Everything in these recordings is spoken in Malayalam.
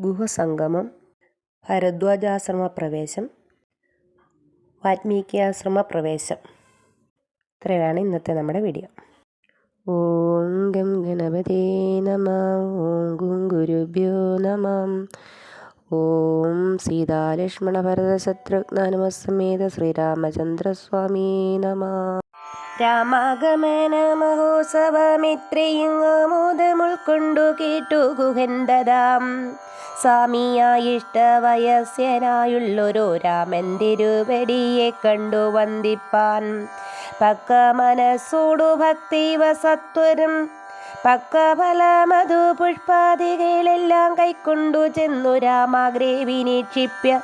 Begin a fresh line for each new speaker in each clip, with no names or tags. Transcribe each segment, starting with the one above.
ഗുഹസംഗമം ഭരദ്വാജാശ്രമ പ്രവേശം വാൽമീകിയാശ്രമ പ്രവേശം ഇത്രയാണ് ഇന്നത്തെ നമ്മുടെ വീഡിയോ. ഓം ഗം ഗണപതേ നമ ഓം ഗും ഗുരുഭ്യോ നമ. ഓം സീതാലക്ഷ്മണ ഭരത ശത്രുഘ്നാനുമസമേത ശ്രീരാമചന്ദ്രസ്വാമി നമ. രാമാഗമന മഹോത്സവമിത്രയും ആമോദമുൾക്കൊണ്ടു കേട്ടു ഗുഹന്തതാം സ്വാമിയായിഷ്ടവയസ്യനായുള്ളൊരു രാമൻ തിരുവടിയെ കണ്ടു വന്ദിപ്പാൻ. പക്ക മനസ്സോടു ഭക്തി വസത്വരും പക്ക ഫല മധു പുഷ്പാദികളെല്ലാം കൈക്കൊണ്ടു ചെന്നു രാമാഗ്രേ വിനീക്ഷിപ്യ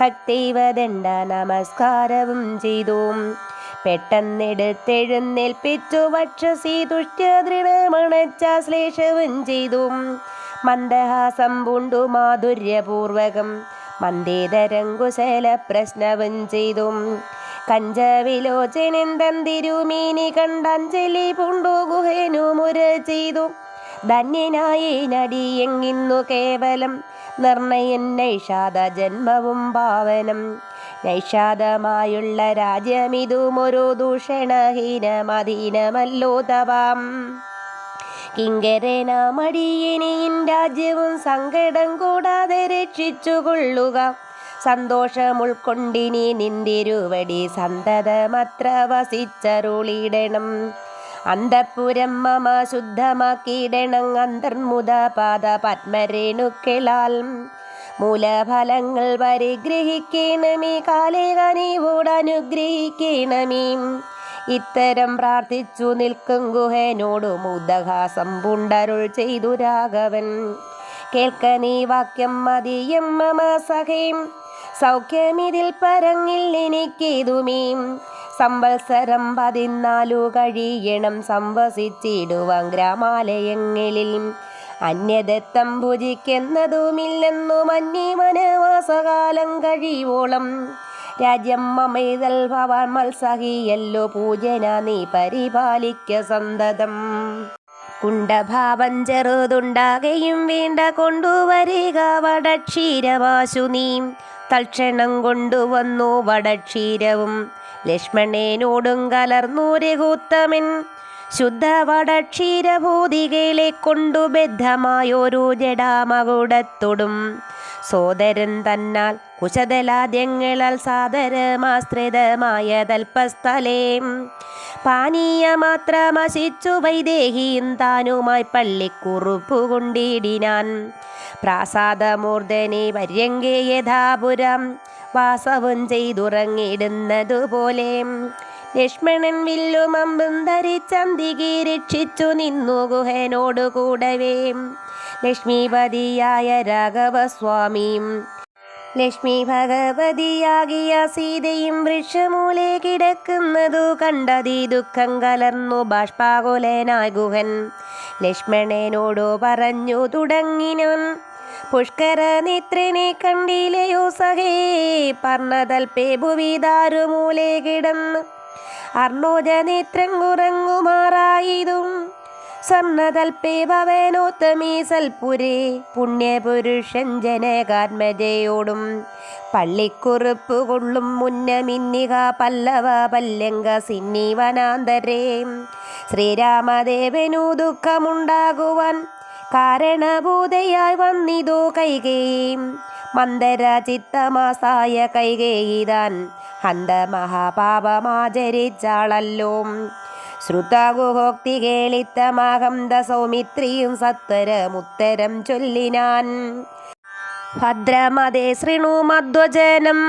ഭക്തിവദണ്ഡ നമസ്കാരവും ചെയ്തു. പെട്ടെന്നെടുത്തെഴുന്നേൽപ്പിച്ചു വക്ഷസി തുഷ്ട്യദൃഢമണച്ചാശ്ലേഷവും ചെയ്തു. മന്ദഹാസം പൂണ്ടു മാധുര്യപൂർവകം. മന്ദേതരം കുശല പ്രശ്നവും ചെയ്തു. കഞ്ചവിലോചനന്തം തിരുമീനി കണ്ടഞ്ജലി പൂണ്ടു ഗുഹേനു മുര ചെയ്തു. ധന്യനായി നടിയെങ്ങിന്നു കേവലം നിർണയൻ നൈഷാദ ജന്മവും പാവനം. നൈഷാദമായുള്ള രാജ്യമിതുമൊരു ദൂഷണഹീനമധീനമല്ലോ തവാം. കിങ്കരന മടിയനിയും രാജ്യവും സങ്കടം കൂടാതെ രക്ഷിച്ചുകൊള്ളുക. സന്തോഷമുൾക്കൊണ്ടിനി നിന്തിരുവടി സന്തതമത്ര വസിച്ചരുളിയിടണം അന്തപുരം മമ ശുദ്ധമാക്കിയിടണം അന്തർമുദ പാദ പത്മരേണുക്കളാൽ മൂലഫലങ്ങൾ പരിഗ്രഹിക്കണമേ കാലേ കനിവോട് അനുഗ്രഹിക്കണമേ. ഇത്തരം പ്രാർത്ഥിച്ചു നിൽക്കും ഗുഹനോട് മുദഹാസം പുണ്ടരുൾ ചെയ്തു രാഘവൻ. കേൾക്ക നീ വാക്യം മതിയം മമ സഖേം. സൗഖ്യമിതിൽ പരങ്ങിൽ എനിക്കിതുമീം സംവത്സരം പതിനാലു കഴിയണം സംവസിച്ചിടുവാൻ ഗ്രാമാലയങ്ങളിൽ. അന്യദത്തം ഭുജിക്കുന്നതുമില്ലെന്നും അന്യ വനവാസകാലം കഴിവോളം. രാജ്യം മമൈതൽ ഭവാൻ മത്സഹിയല്ലോ പൂജന നീ പരിപാലിക്ക സന്തതം. കുണ്ടഭാവം ചെറുതുണ്ടാകയും വേണ്ട കൊണ്ടുവരിക വടക്ഷീരവാശു നീ. തൽക്ഷണം കൊണ്ടുവന്നു വടക്ഷീരവും. ലക്ഷ്മണേനോടും കലർന്നു രഘുത്തമൻ. ശുദ്ധ വടക്ഷീരഭൂതികളെ കൊണ്ടു ബദ്ധമായൊരു ജഡാമകുടത്തൊടും സോദരൻ തന്നാൽ കുശതലാദ്യങ്ങളാൽ സാദരമാശ്രിതമായ തൽപ്പസ്ഥലേ പാനീയമാത്രമശിച്ചു വൈദേഹിയും താനുമായി പള്ളിക്കുറുപ്പു കൊണ്ടിടിനാൻ. പ്രാസാദമൂർധനെ വര്യങ്കേ യഥാപുരം വാസവും ചെയ്തുറങ്ങിടുന്നതുപോലെ ലക്ഷ്മണൻ വില്ലുമമ്പും ധരിച്ചന്തികി രക്ഷിച്ചു നിന്നു ഗുഹനോടു കൂടവേ. ലക്ഷ്മീപതിയായ രാഘവസ്വാമിയും ലക്ഷ്മി ഭഗവതിയാകിയ സീതയും വൃക്ഷമൂലെ കിടക്കുന്നതു കണ്ടതി ദുഃഖം കലർന്നു ബാഷ്പാകുലനായ ഗുഹൻ. ലക്ഷ്മണനോടു പറഞ്ഞു തുടങ്ങിനൻ പുഷ്കര നേത്രനെ കണ്ടിലയോ സഹേ. പർണതൽപേ ഭുവിദാരുമൂലെ കിടന്ന് അർണോജ നേത്രം കുറങ്ങുമാറായതും സ്വർണതൽപേ പുണ്യപുരുഷൻ ജനകാത്മജയോടും പള്ളിക്കുറുപ്പ് കൊള്ളും മുന്നമിന്നിക പല്ലവ പല്ലങ്ക സിന്നിവനാന്തരേ. ശ്രീരാമദേവനു ദുഃഖമുണ്ടാകുവാൻ കാരണഭൂതയായി വന്നിതോ കൈകേയും. മന്ദര ചിത്തമാസായ കൈകേയിതാൻ ഹന്ത മഹാപാപമാചരിച്ചാളല്ലോ ശ്രുതാഗുഹോക്തി കേളിത്തമാഹന്ത സൗമിത്രിയും സത്വരമുത്തരം ചൊല്ലിനാൻ. ഭദ്രമതേ ശൃണു മധ്വജനം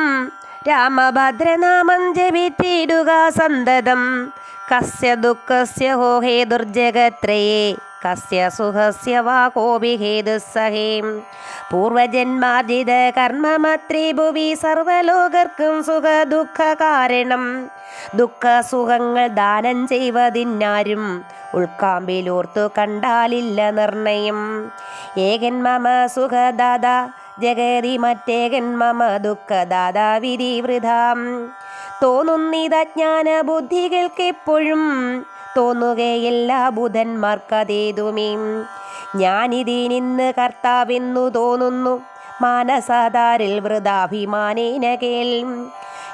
രാമഭദ്രനാമം ജപിച്ചിടുക സന്തതം. കസ്യ ദുഃഖസ്യ ഹോഹേ ദുർജഗത്രയേ. കസ്യ സുഖസ്യ വാ കോപി ഹേതുസഹേം പൂർവജന്മാർജിത കർമ്മമത്രിഭുവി സർവലോകർക്കും സുഖ ദുഃഖ കാരണം ദുഃഖ സുഖങ്ങൾ ദാനം ചെയ്വതിന്നാരും ഉൾക്കാമ്പിലോർത്തു കണ്ടാലില്ല നിർണയം. ഏകൻ മമ സുഖദാദ ജഗതി മറ്റേകൻ മമ ദുഃഖദാദാ വിധി വൃഥാം. തോന്നുന്നിതജ്ഞാന ബുദ്ധികൾക്കെപ്പോഴും തോന്നുകയില്ല ബുധന്മാർക്കതേതുമേ. ഞാനിതിനിന്ന് കർത്താവെന്നു തോന്നുന്നു. മാനസാധാരിൽ വൃതാഭിമാനേന കേൾ.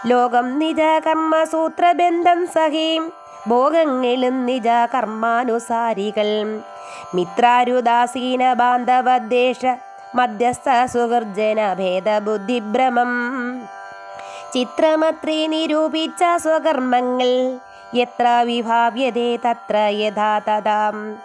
ലോകം നിജ കർമ്മസൂത്രബന്ധം സഹീം. ഭോഗങ്ങളും നിജ കർമാനുസാരികൾ മിത്രാരുദാസീന ബാന്ധവദ്ദേശ മധ്യസ്ഥ സുഹൃജന ഭേദബുദ്ധിഭ്രമം. ചിത്രമത്രീ നിരൂപിച്ച സ്വകർമ്മങ്ങൾ എത്ര വിഭാവ്യതേ തത്ര യഥാ തഥാം.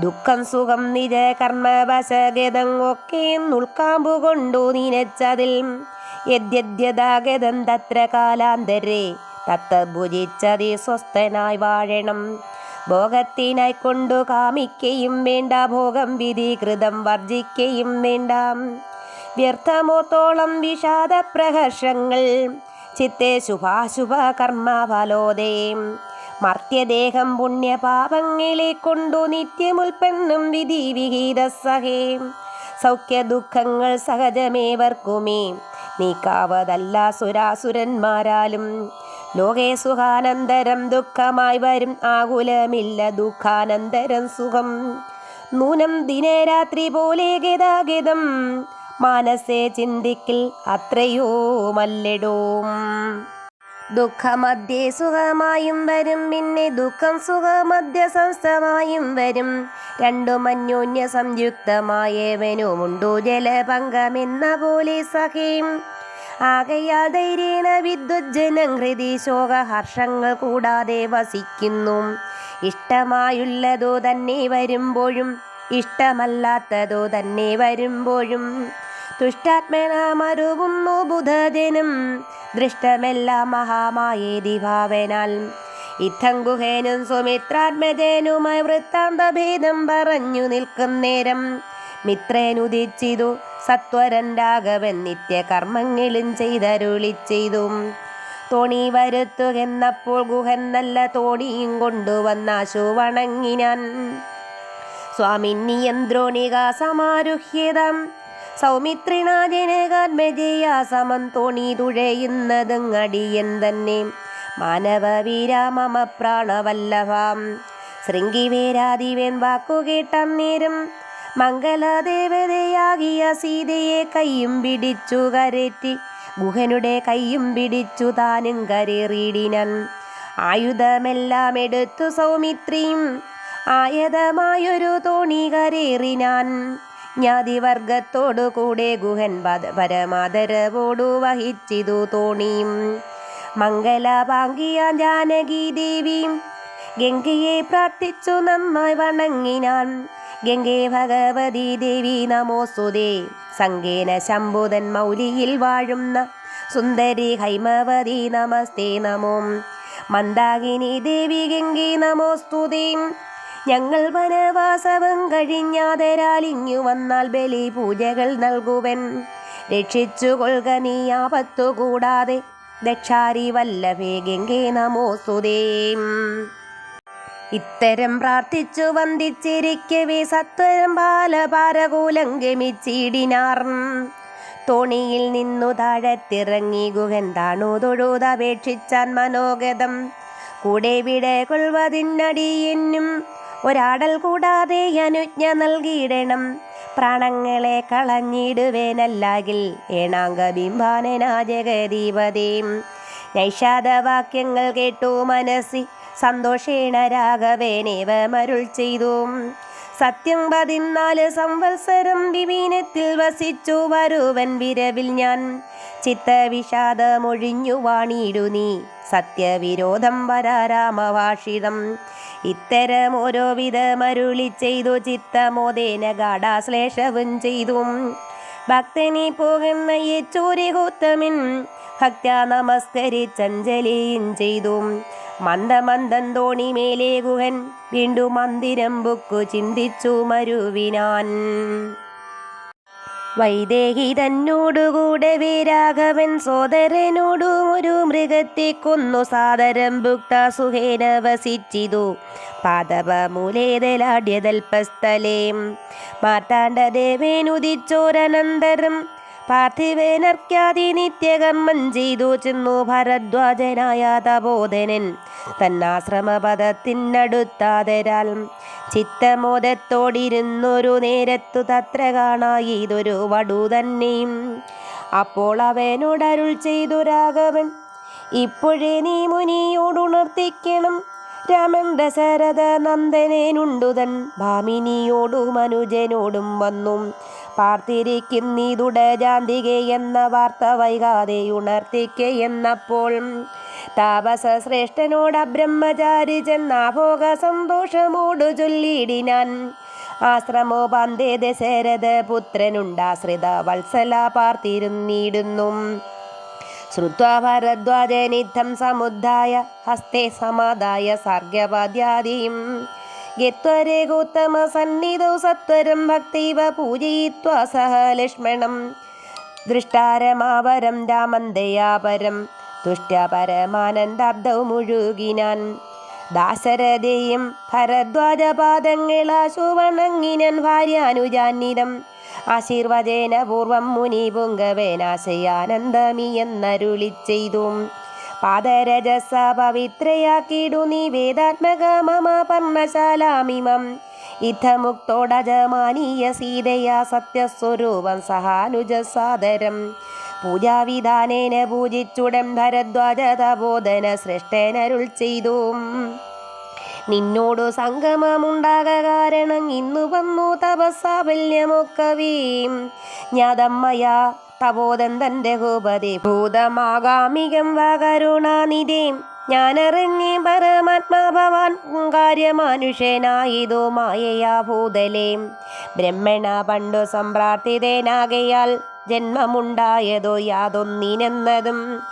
ദുഃഖം സുഖം നിജ കർമ്മവശഗതം ഒക്കെ ഉൾക്കാമ്പു കൊണ്ടു നിനച്ചതിൽ. യദ്യദ്യതാഗതം തത്ര കാലാന്തരേ തത്ത ഭുജിച്ചതി സ്വസ്ഥനായി വാഴണം. ഭോഗത്തിനായി കൊണ്ടു കാമിക്കയും വേണ്ട ഭോഗം വിധികൃതം വർജിക്കയും വേണ്ട. വ്യർത്ഥമോത്തോളം വിഷാദ പ്രഹർഷങ്ങൾ ചിത്തെ ശുഭാശുഭ കർമ്മ ഫലോദയം മർത്യദേഹം പുണ്യപാപങ്ങളെ കൊണ്ടു നിത്യമുൽപ്പന്നം വിധി വിഹിത സഹേ സൗഖ്യ ദുഃഖങ്ങൾ സഹജമേവർക്കുമേ. നീക്കാവതല്ല സുരാസുരന്മാരാലും. ലോകേ സുഖാനന്തരം ദുഃഖമായി വരും ആകുലമില്ല ദുഃഖാനന്തരം സുഖം. നൂനം ദിനരാത്രി പോലെ ഗതാഗതം. മാനസേ ചിന്തിക്കിൽ അത്രയോ മല്ലിടും. ദുഃഖമധ്യേ സുഖമായും വരും പിന്നെ ദുഃഖം സുഖമധ്യ സംസ്ഥമായും വരും. രണ്ടും അന്യോന്യ സംയുക്തമായവനുമുണ്ടോ ജലപങ്കമെന്ന പോലെ സഖേം. ആകയാൽ ധൈര്യേണ വിദ്വജ്ജനം ഹൃതി ശോകഹർഷങ്ങൾ കൂടാതെ വസിക്കുന്നു. ഇഷ്ടമായുള്ളതോ തന്നെ വരുമ്പോഴും ഇഷ്ടമല്ലാത്തതോ തന്നെ വരുമ്പോഴും തുഷ്ടാത്മനാമരുവുന്നു ബുധദിനം ദൃഷ്ടമെല്ലാം മഹാമായി ദിഭാവനാൽ ഇത്തം ഗുഹേനും സുമിത്രാത്മജേനുമായി വൃത്താന്തഭേദം പറഞ്ഞു നിൽക്കുന്നേരം മിത്രേനുദിച്ചിതു സത്വരൻ രാഘവൻ നിത്യകർമ്മങ്ങളും ചെയ്തരുളി ചെയ്തു. തോണി വരുത്തുകെന്നപ്പോൾ ഗുഹൻ നല്ല തോണിയും കൊണ്ടുവന്നാശു വണങ്ങിനാൻ. സ്വാമിന്യന്ത്രോണിക സമാരുഹ്യതം സൗമിത്രിണാജനകാത്മജയ സമം തോണി തുഴയുന്നതങ്ങടിയൻ തന്നെ മാനവ വീരാമമ പ്രാണവല്ലഭാം ശൃംഗിവേരാദിവൻ വാക്കുകേട്ടന്നേരം മംഗലദേവതയാകിയ സീതയെ കൈയും പിടിച്ചു കരറ്റി ഗുഹനുടെ കൈയും പിടിച്ചു താനും കരേറിയിടിനൻ ആയുധമെല്ലാം എടുത്തു സൗമിത്രിയും ആയതമായൊരു തോണി കരേറിനാൻ. ജ്ഞാതിവർഗത്തോടു കൂടെ ഗുഹൻ പരമാദരവോടു വഹിച്ചിതു തോണിയും മംഗലപാങ്കിയ ജാനകി ദേവിയും ഗംഗയെ പ്രാർത്ഥിച്ചു നന്നായി വണങ്ങിനാൻ. ഗംഗേ ഭഗവതി ദേവി നമോസ്തുതേ സങ്കേന ശംഭുതൻ മൗലിയിൽ വാഴുന്ന സുന്ദരി ഹൈമവതി നമസ്തേ നമോ. മന്ദാകിനി ദേവി ഗംഗേ നമോസ്തുതേ. ഞങ്ങൾ വനവാസവും കഴിഞ്ഞാതരാലിങ്ങു വന്നാൽ ബലി പൂജകൾ നൽകുവൻ. രക്ഷിച്ചു കൊൽക നീ ആപത്തു കൂടാതെ. ദക്ഷാരി വല്ലഭേ ഗംഗേ സുദേം ഇത്തരം പ്രാർത്ഥിച്ചു വന്ദിച്ചിരിക്കവേ സത്വരം ബാലപാരകൂലം ഗമിച്ചിടിനാർ. തോണിയിൽ നിന്നു താഴത്തിറങ്ങി ഗുഹൻ താണു തൊഴുതപേക്ഷിച്ചാൻ മനോഗതം. കൂടെ വിടെ കൊள்വതിനടിയെന്നും ഒരാടൽ കൂടാതെ അനുജ്ഞ നൽകിയിടണം. പ്രാണങ്ങളെ കളഞ്ഞിടുവേനല്ലാകിൽ ഏണാങ്ക ബിംബാനനാ ജഗദീപതേം നൈഷാദവാക്യങ്ങൾ കേട്ടു മനസ്സി സന്തോഷേണ രാഘവേനേവ മരുൾ ചെയ്തു. സത്യം പതിനാല് സംവത്സരം വിവീനത്തിൽ വസിച്ചു വരുവൻ വിരവിൽ ഞാൻ. ചിത്തവിഷാദമൊഴിഞ്ഞു വാണിയിടു നീ സത്യവിരോധം വരാരാമഭാഷിതം ഇത്തരം ഓരോ വിധമരുളി ചെയ്തു ചിത്തമോദേന ഗാഠാശ്ലേഷവും ചെയ്തു. ഭക്തനി പോകുന്ന യേച്ചൂരിഹൂത്തമിൻ ഭക്ത നമസ്കരിച്ചഞ്ജലിയും ചെയ്തു. മന്ദമന്ദം തോണി മേലെ ഗുഹൻ വീണ്ടും മന്ദിരം ബുക്കു ചിന്തിച്ചു മരുവിനാൻ. വൈദേഹി തന്നോടുകൂടെ വീരാഘവൻ സോദരനോടും ഒരു മൃഗത്തെ കൊന്നു സാദരം ഭുക്ത സുഖേന വസിച്ചിതു. പാദപമൂലേതലാഡ്യതൽപസ്ഥലേം മാർത്താണ്ഡദേവേനുദിച്ചോരനന്തരം പാർത്ഥിവേനർക്കാതി നിത്യകർമ്മം ചെയ്തു ചെന്നു ഭരദ്വാജനായ തപോധനൻ. തന്നാശ്രമപദത്തിനടുത്താതരാൽ ചിത്തമോദത്തോടിരുന്നൊരു നേരത്തു തത്ര കാണായി ഇതൊരു വടു തന്നെയും അപ്പോൾ അവനോടരുൾ ചെയ്തു രാഘവൻ ഇപ്പോഴേ നീ മുനിയോടുണർത്തിക്കണം. രാമൻ ദശരഥ നന്ദനേനുണ്ടുതൻ ഭാമിനിയോടും അനുജനോടും വന്നു. പാർത്തിരിക്കുന്നിതുട ജാന്തികെ എന്ന വാർത്ത വൈകാതെ ഉണർത്തിക്കെ എന്നപ്പോൾ താപസ ശ്രേഷ്ഠനോട് ബ്രഹ്മചാരി ചെന്നാഭോഗ സന്തോഷമോടു ചൊല്ലിയിടിനാൻ ആശ്രമോ പന്തേ ദശരഥ പുത്രനുണ്ടാശ്രിത വത്സല പാർത്തിരുന്നിടുന്നു ശ്രുത്വാ ഭരദ്വാജനിധം സമുദ്ധായ ഹസ്തേ സമാദായ സർഗപാദ്യാദിയും ഗത്വരെ ഗോത്തമ സന്നിധൗ സത്വരം ഭക്തൈവ പൂജയിത്വാ സഹ ലക്ഷ്മണം. ദൃഷ്ടാരമാവരം രാമന്തയാപരം തുഷ്ട്യ പരമാനന്ദാബ്ദൗ മുഴുകിനാൻ ദാശരഥയും ഭരദ്വാജപാദങ്ങളാശു വണങ്ങിനൻ ഭാര്യാനുജാന്നിതം ആശീർവചേന പൂർവം മുനി പുങ്കവേനാശയാനന്ദമി ചെയ്തു പാദരജസ പവിത്രയാക്കിടു നീ വേദാത്മക മമ യുദ്ധമുക്തോടജമാനീയ സീതയാ സത്യസ്വരൂപം സഹാനുജസാദരം. പൂജാവിധാനേന പൂജിച്ചുടൻ ഭരദ്വാജ തപോധന ശ്രേഷ്ഠനരുൾ ചെയ്തു. നിന്നോടു സംഗമമുണ്ടാക കാരണം ഇന്നു വന്നു തപസ്സാഫല്യമൊക്കവീം ജ്ഞാതമ്മയാ തപോദന്തന്റെ തന്റെ ഭൂപതി ഭൂതമാകാമികം വകരുണാനിധിം ഞാനറിഞ്ഞി പരമാത്മാഭവാൻ ഭവാൻ കാര്യമാനുഷ്യനായതോ മായയാ ഭൂതലേ. ബ്രഹ്മണ പണ്ടു സംപ്രാർത്ഥിതനാകയാൽ ജന്മമുണ്ടായതോ യാതൊന്നിനെന്നതും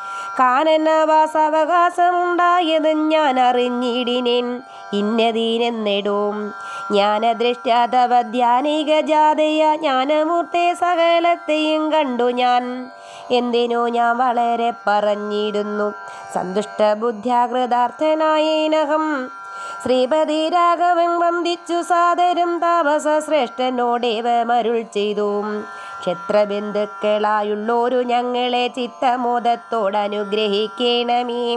കാനനവാസാവകാശമുണ്ടായത് ഞാൻ അറിഞ്ഞിടിനേൻ ഇന്നതീനെന്നിടും. ജ്ഞാനദൃഷ്ടാതവ ധ്യാനിക ജാതയ ജ്ഞാനമൂർത്തെ സകലത്തെയും കണ്ടു ഞാൻ. എന്തിനോ ഞാൻ വളരെ പറഞ്ഞിടുന്നു. സന്തുഷ്ട ബുദ്ധ്യാകൃതാർത്ഥനായേനഹം ശ്രീപതി രാഘവൻ വന്ദിച്ചു സാദരം താപസ ശ്രേഷ്ഠനോടേവ മരുൾ ചെയ്തു. ക്ഷത്രബന്ധുക്കളായുള്ളോരു ഞങ്ങളെ ചിത്തമോദത്തോടനുഗ്രഹിക്കണമേ.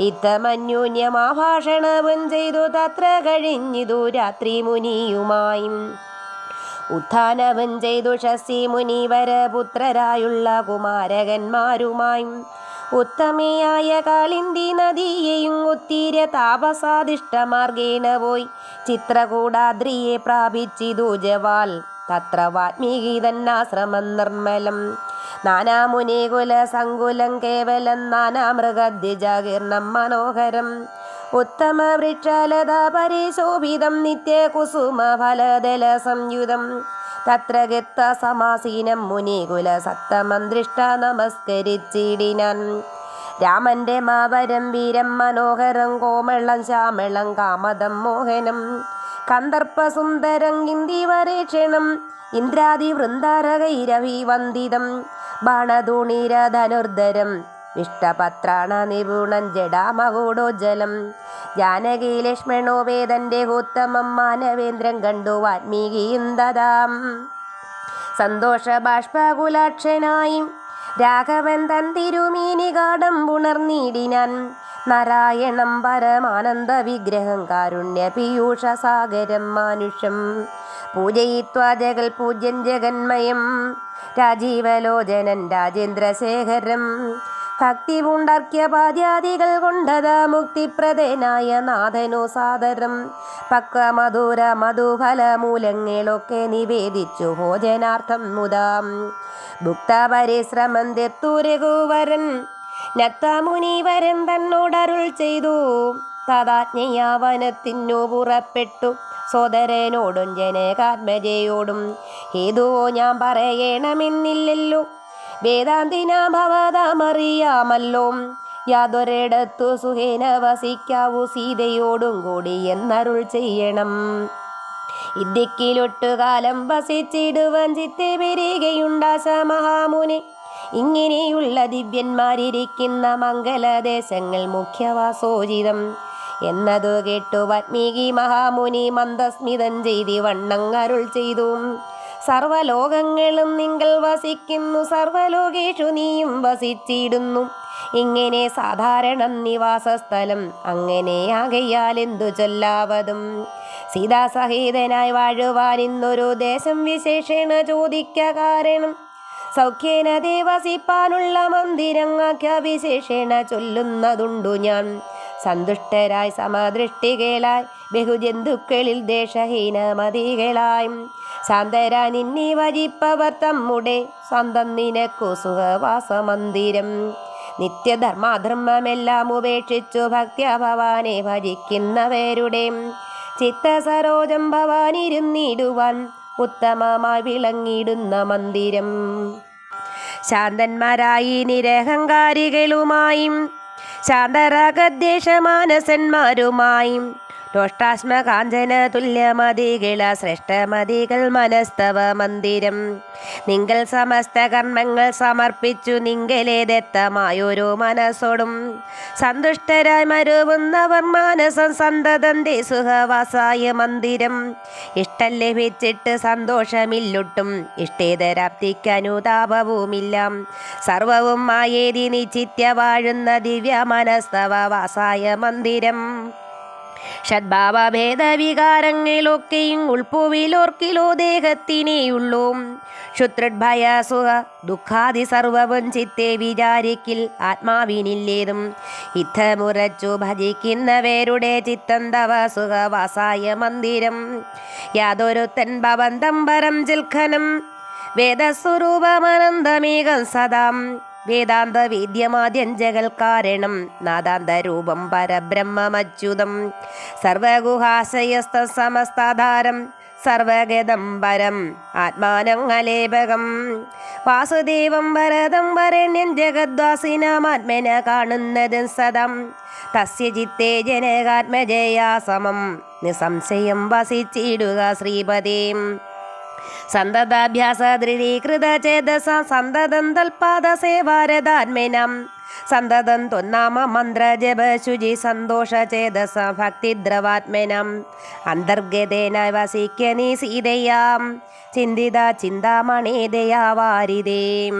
ഇത്തമന്യൂന്യമാഭാഷണവും ചെയ്തു തത്ര കഴിഞ്ഞിതു രാത്രി മുനിയുമായും ഉത്ഥാനവും ചെയ്തു ശശി മുനിവരപുത്രരായുള്ള കുമാരകന്മാരുമായും. ഉത്തമയായ കാളിന്തി നദിയെയും ഒത്തിര താപസാധിഷ്ടമാർഗേണ പോയി. ചിത്രകൂടാദ്രിയെ പ്രാപിച്ചിതു ജവാൽ. തത്ര വാത്മീകീതന്നാശ്രമം നിർമ്മലം. നാനാമുനികുല സങ്കുലം കേവലം നാനാമൃഗദ്വിജകീർണം മനോഹരം. ഉത്തമ വൃക്ഷലത പരിശോഭിതം നിത്യകുസുമ ഫലദല സംയുതം. തത്ര ഗത്ത സമാസീനം മുനികുല സത്തമം ദൃഷ്ട നമസ്കരിച്ചിടിനാൻ. രാമന്റെ മാവരം വീരം മനോഹരം കോമളം ശ്യാമളം കാമദം മോഹനം. കന്ദർപ്പസുന്ദരം ഇന്ദിവരേക്ഷണം ഇന്ദ്രാദി വൃന്ദാരകൈരവി വന്ദിതം. ബാണധൂണീരധനുർധരം ഇഷ്ടപത്രാണ നിപുണം ജഡാമകൂടോജ്ജലം ജാനകി ലക്ഷ്മണോ വേദന്റെ ഉത്തമം മാനവേന്ദ്രം കണ്ടു വാൽമീകിയും തഥാം സന്തോഷ ബാഷ്പകുലാക്ഷനായി രാഘവൻ തൻ തിരുമീനികാടം ഉണർന്നിടിനാൻ നാരായണം പരമാനന്ദ വിഗ്രഹം കാരുണ്യ പീയൂഷ സാഗരം മാനുഷം. പൂജയിത്വാ ജഗൽ പൂജ്യൻ ജഗന്മയം. രാജീവലോചനൻ രാജേന്ദ്രശേഖരം. ഭക്തി പൂണ്ടർക്യപാദ്യാദികൾ കൊണ്ടത് മുക്തിപ്രദേനായ നാഥനു സാദരം. പക്വ മധുര മധുഫലമൂലങ്ങളൊക്കെ നിവേദിച്ചു ഭോജനാർത്ഥം മുതാം. ഭുക്ത പരിശ്രമം തെത്തൂരഘുവരൻ നത്തമുനിവരൻ തന്നോടരുൾ ചെയ്തു. തഥാജ്ഞയാവനത്തിനു പുറപ്പെട്ടു സോദരനോടും ജനകാത്മജയോടും ഹേതുവോ ഞാൻ പറയണമെന്നില്ലല്ലോ. വേദാന്തിനാ ഭവതാമറിയാമല്ലോ യാതൊരിടത്തു സുഖേന വസിക്കാവൂ സീതയോടും കൂടി എന്നരുൾ ചെയ്യണം. ഇദ്ദിക്കിലൊട്ടുകാലം വസിച്ചിടുവാൻ ചിത്തെ പെരുകയുണ്ടാശ മഹാമുനി ഇങ്ങനെയുള്ള ദിവ്യന്മാരിരിക്കുന്ന മംഗലദേശങ്ങൾ മുഖ്യവാസോചിതം. എന്നതു കേട്ടു വാത്മീകി മഹാമുനി മന്ദസ്മിതം ചെയ്തി വണ്ണങ്ങരുൾ ചെയ്തു. സർവലോകങ്ങളും നിങ്ങൾ വസിക്കുന്നു സർവലോകേഷു നീയും വസിച്ചിടുന്നു. ഇങ്ങനെ സാധാരണ നിവാസസ്ഥലം അങ്ങനെ ആകയാൽ എന്തു ചൊല്ലാവതും? സീതാസഹിതനായി വാഴുവാൻ ഇന്നൊരു ദേശം വിശേഷണ ചോദിക്ക കാരണം. സൗഖ്യേന ദേവസിപ്പാനുള്ള മന്ദിരങ്ങാഖ്യ വിശേഷേണ ചൊല്ലുന്നതുണ്ടു ഞാൻ. സന്തുഷ്ടരായി സമദൃഷ്ടികളായി ബഹുജന്തുക്കളിൽ ദേശഹീനമതികളായും. സാന്തരാ നിന്നി വരിപ്പവർ തമ്മുടെ സ്വന്തം നിനക്കു സുഖവാസമന്ദിരം. നിത്യധർമാധർമ്മമെല്ലാം ഉപേക്ഷിച്ചു ഭക്ത്യ ഭവാനെ ഭജിക്കുന്നവരുടെ. ചിത്തസരോജം ഭവാനിരുന്നിടുവാൻ ഉത്തമമായി വിളങ്ങിടുന്ന മന്ദിരം. ശാന്തന്മാരായി നിരഹങ്കാരികളുമായും ചാന്തരാഗദ്ദേശമാനസന്മാരുമായും ശാന്തരാഗദ്വേഷമാനസന്മാരുമായും ലോഷ്ടാശ്മകാഞ്ചന തുല്യമതികള ശ്രേഷ്ഠമതികൾ മനസ്തവ മന്ദിരം. നിങ്ങൾ സമസ്ത കർമ്മങ്ങൾ സമർപ്പിച്ചു നിങ്കലേതെത്തമായൊരു മനസ്സോടും. സന്തുഷ്ടരായി മരുവുന്നവർ മാനസം സന്തതന്റെ സുഖവാസായ മന്ദിരം. ഇഷ്ടം ലഭിച്ചിട്ട് സന്തോഷമില്ലൊട്ടും. ഇഷ്ടേതരാപ്തിക്കനുതാപവുമില്ല. സർവവും മായേതി നിശ്ചിത്യ വാഴുന്ന ദിവ്യ മനസ്തവ വാസായ മന്ദിരം. ഷഡ്ഭാവഭേദവികാരങ്ങളൊക്കെയും ഉൾപ്പുവിലോർക്കിലോ ദേഹത്തിനെയുള്ളൂ. ശുത്രഭയ ദുഃഖാതി സർവവും ചിത്തെ വിചാരിക്കിൽ ആത്മാവിനില്ലേതും. ഇത്തമുറച്ചു ഭജിക്കുന്നവരുടെ ചിത്തം തവ സുഖവാസായ മന്ദിരം യാതൊരുത്തൻ ഭവന്തം പരം ജിൽഖനം വേദസ്വരൂപമനന്തമേകം സദാം. വേദാന്ത വേദ്യമാദ്യം ജഗൽ കാരണം നാദാന്ത രൂപം പരബ്രഹ്മമച്യുതം സർവഗുഹാശയസ്ഥ സമസ്താധാരം സർവഗതം പരം ആത്മാനങ്ങലേപകം വാസുദേവം ഭരതം വരണ്യം ജഗദ്വാസിനാമാത്മന കാണുന്നത് സദം. തസ്യ ചിത്തേ ജനകാത്മജയാ സമം. നിസംശയം വസിച്ചിടുക ശ്രീപതേം സന്തതാഭ്യാസ ദൃഢീകൃത ചേതസ സന്തതം തൽപാദ സേവാരതാത്മനം സന്തതം തൊന്നാമ മന്ത്ര ജപ ശുചി സന്തോഷ ചേതസ ഭക്തിദ്രവാത്മനം. അന്തർഗതേന വസിക്ക നീ സീതയാം. ചിന്തിത ചിന്താമണി ദയാവാരിതേം.